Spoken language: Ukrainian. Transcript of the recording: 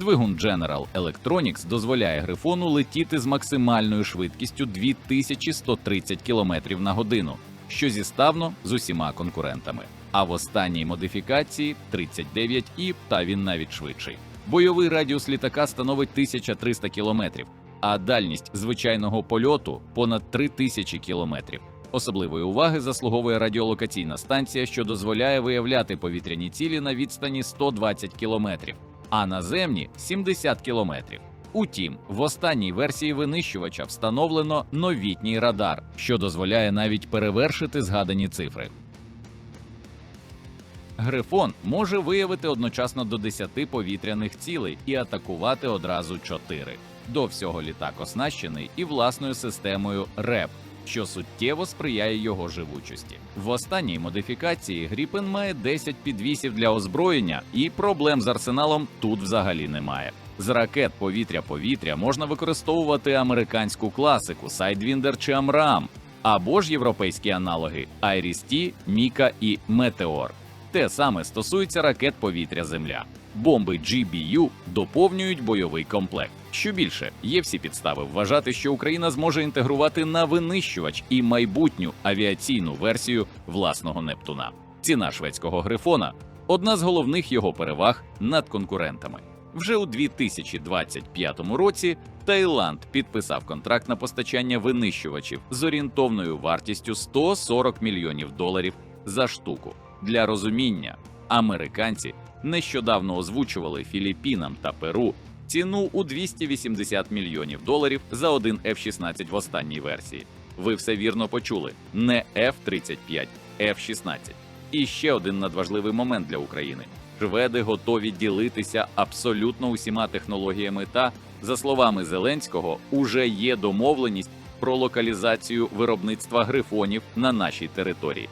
Двигун General Electronics дозволяє грифону летіти з максимальною швидкістю 2130 км на годину, що зіставно з усіма конкурентами. А в останній модифікації 39 і та він навіть швидший. Бойовий радіус літака становить 1300 км, а дальність звичайного польоту понад 3000 км. Особливої уваги заслуговує радіолокаційна станція, що дозволяє виявляти повітряні цілі на відстані 120 км, а наземні 70 км. Утім, в останній версії винищувача встановлено новітній радар, що дозволяє навіть перевершити згадані цифри. Грифон може виявити одночасно до 10 повітряних цілей і атакувати одразу 4. До всього літак оснащений і власною системою РЕП, що суттєво сприяє його живучості. В останній модифікації Гріпен має 10 підвісів для озброєння, і проблем з арсеналом тут взагалі немає. З ракет повітря-повітря можна використовувати американську класику Sidewinder чи Амрам, або ж європейські аналоги Iris-T, Міка і Метеор. Те саме стосується ракет повітря-Земля. Бомби GBU доповнюють бойовий комплект. Що більше, є всі підстави вважати, що Україна зможе інтегрувати на винищувач і майбутню авіаційну версію власного Нептуна. Ціна шведського грифона одна з головних його переваг над конкурентами. Вже у 2025 році Таїланд підписав контракт на постачання винищувачів з орієнтовною вартістю 140 мільйонів доларів за штуку. Для розуміння, американці нещодавно озвучували Філіппінам та Перу ціну у 280 мільйонів доларів за один F-16 в останній версії. Ви все вірно почули: не F-35, F-16. І ще один надважливий момент для України: шведи готові ділитися абсолютно усіма технологіями. Та, за словами Зеленського, уже є домовленість про локалізацію виробництва грифонів на нашій території.